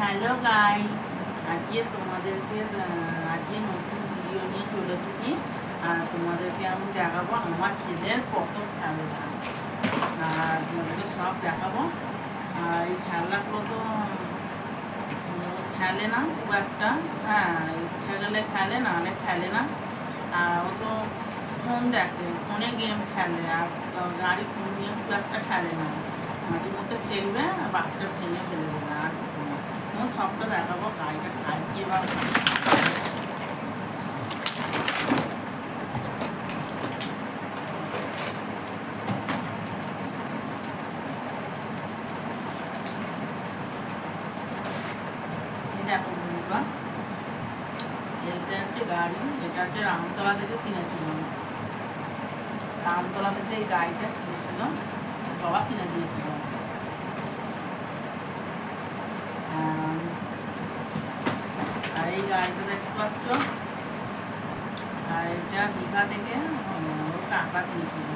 Hello guy আজকে তোমাদেরকে আজকে নতুন ভিডিও নিয়ে চলে এসেছি। আর তোমাদেরকে আমি দেখাবো আমার ছেলের কত খেলনা। আর তোমাদেরকে সব দেখাবো। আর এই খেলনাগুলো তো খেলে না খুব একটা। হ্যাঁ ইচ্ছা গেলে খেলে না, অনেক খেলে না। আর ও তো ফোন দেখে, ফোনে গেম খেলে। আর গাড়ি ফোন নিয়ে খুব একটা খেলে না। মাঝে মধ্যে খেলবে আর বাচ্চাটা ভেঙে ফেলে দেবে, আর কিছু সবটা দেখাবো গাড়িটা এবার এই দেখো বন্ধুরা এটা হচ্ছে গাড়ি এটা হচ্ছে রামতলা থেকে কিনেছিল রামতলা থেকে এই গাড়িটা কিনেছিল বাবা কিনে দিয়েছিল আম, আর এই পাচ্ছ আর এটা দীঘা থেকে টাকা দিয়েছিল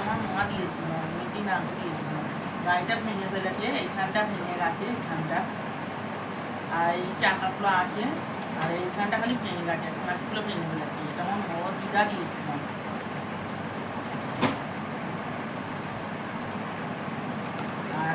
আমার মা দিয়েছিল অনেকদিন আগে দিয়েছিল। গাড়িটা ভেঙে ফেলেছে, এইখানটা ভেঙে গেছে, এইখানটা। আর এই চাকাগুলো আছে, আর এইখানটা খালি ভেঙে গেছে ভেঙে ফেলেছে। এটা আমার বড় দিদা দিয়েছিল আর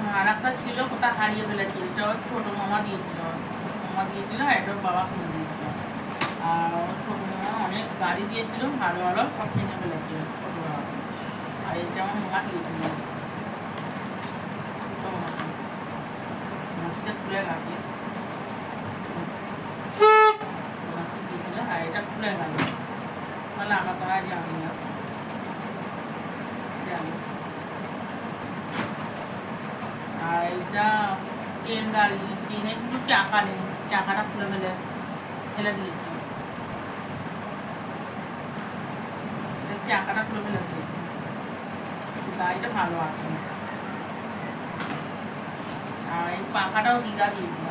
আর একটা ছিল কোথায় হারিয়ে ফেলেছে এটাও ছোট মামা দিয়েছিল। মামা দিয়েছিল আর এটাও বাবা কিনে দিয়েছিল। আর ওর ছোট মামা অনেক গাড়ি দিয়েছিল, ভালো ভালো সব কিনে ফেলেছে ছোট বাবা। আর এটা আমার মামা দিয়েছিল। মাসিটা খুলে গেছে। মাসি দিয়েছিল, আর এটা খুলে গেল। তাহলে আমার তো আর জানি না জানি আর এটা ট্রেন গাড়ি ট্রেনে কিন্তু চাকা নেই, চাকাটা খুলে ফেলে ফেলে দিয়েছে। চাকাটা খুলে ফেলে দিয়েছে। গাড়িটা ভালো আছে আর এই পাখাটাও দিদা দিয়েছিল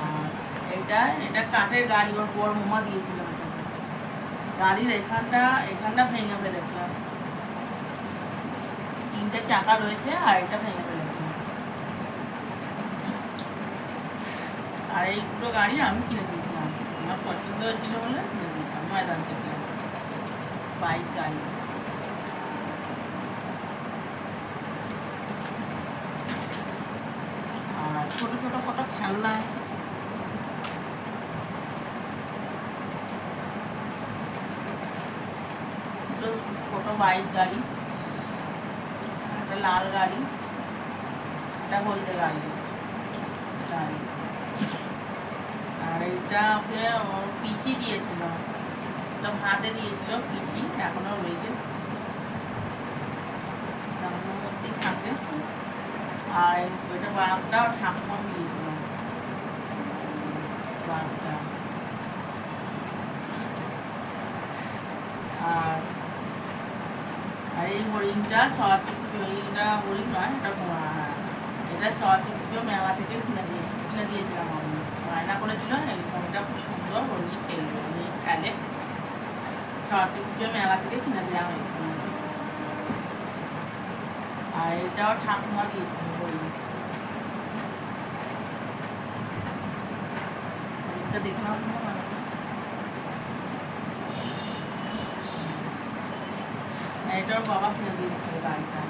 আর এটা এটা কাঠের গাড়ি, ওর বড় মামা দিয়েছিল আমাকে। গাড়ির এখানটা এখানটা ভেঙে ফেলেছে। তিনটে চাকা রয়েছে আর এটা ভেঙে ফেলেছে। আর এই দুটো গাড়ি আমি কিনে দিয়েছিলাম। আমার পছন্দ হয়েছিল বলে কিনে দিয়েছিলাম, ময়দান থেকে। বাইক গাড়ি। আর ছোট ছোট কত খেলনা। বাইক গাড়ি। একটা লাল গাড়ি, একটা হলদে গাড়ি গাড়ি। আর ওকে ওর পিসি দিয়েছিল এটা হাতে দিয়েছিল পিসি এখনও রয়েছে। মধ্যেই থাকে। আর ওইটা বাঘটা ঠাকুমা দিয়েছিল। বাঘটা আর আর এই হরিণটা সরস্বতী এইটা হরিণ নয়, এটা এটা সরস্বতী পুজো মেলা থেকে কিনে দিয়ে কিনে দিয়েছিলাম আমি। বায়না করেছিল, এই ফোনটা খুব সুন্দর হরিণ খেলবে আমি খেলে সরস্বতী পুজো মেলা থেকে কিনে দেওয়া হয়েছিল আর এটাও ঠাকুমা দিয়েছিল হরিণ। দেখলাম এটা বাবা কিনে দিয়েছে দিচ্ছে গাড়িটা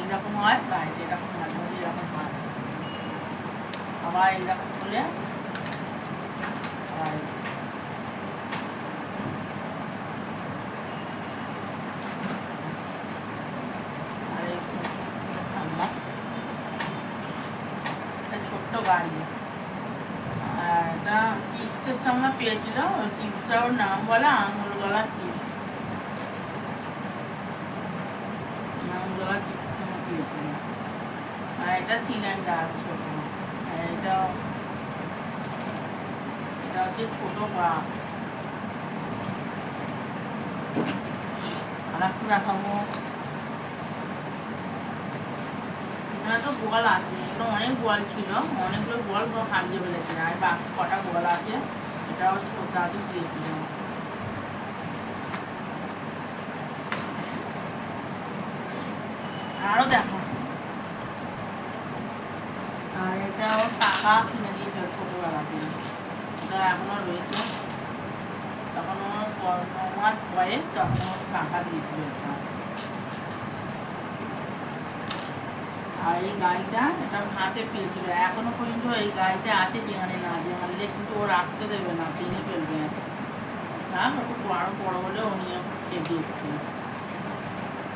এইরকম হয়, বাড়িতে এরকম মাঝে এরকম হয়। আবার এইরকম হলে আর ছোট্ট গাড়ি সামনে পেয়েছিল ওই চিপসটার নাম বলে আঙুল গলা এখানে তো গোয়াল আছে অনেক গোয়াল ছিল অনেকগুলো সব হারিয়ে ফেলেছে আর বাকি কটা গোয়াল আছে এটাও ছোট দাদু দিয়েছিল আরও দেখো। আর এটা ওর কিনে দিয়েছিল ছোটবেলাতে এটা এখনও রয়েছে। তখন ওর মাস বয়স, তখন ওর কাকা দিয়েছিল এটা আর এই গাড়িটা এটা হাতে পেয়েছিল। এখনও পর্যন্ত এই গাড়িটা আছে যেখানে না যেখানে কিন্তু ও রাখতে দেবে না ভেঙে ফেলবে। না একটু বড় বড় হলে ও নিয়ে একটু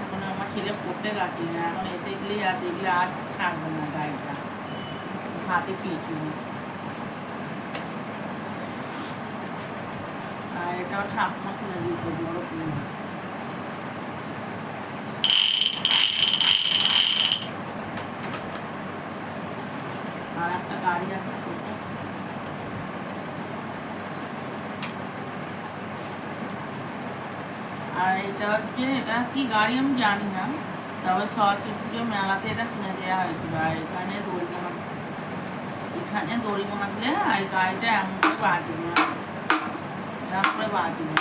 এখন আমার ছেলে পড়তে গেছে না এখন এসে গেলেই আর দেখলে আর ছাড়বে না গাড়িটা। হাতে পেয়েছিল। আর এটাও ঠাকুমা কিনে দিয়েছে বড় কিনে আর একটা গাড়ি আছে ছোট আর এটা হচ্ছে এটা কি গাড়ি আমি জানি না। তবে সরস্বতী পুজো মেলাতে এটা কিনে দেওয়া হয়েছিল আর এখানে দড়ি কোনা এখানে দড়ি দিলে আর গাড়িটা এমন করে বাঁচবে না এরকম করে বাজবে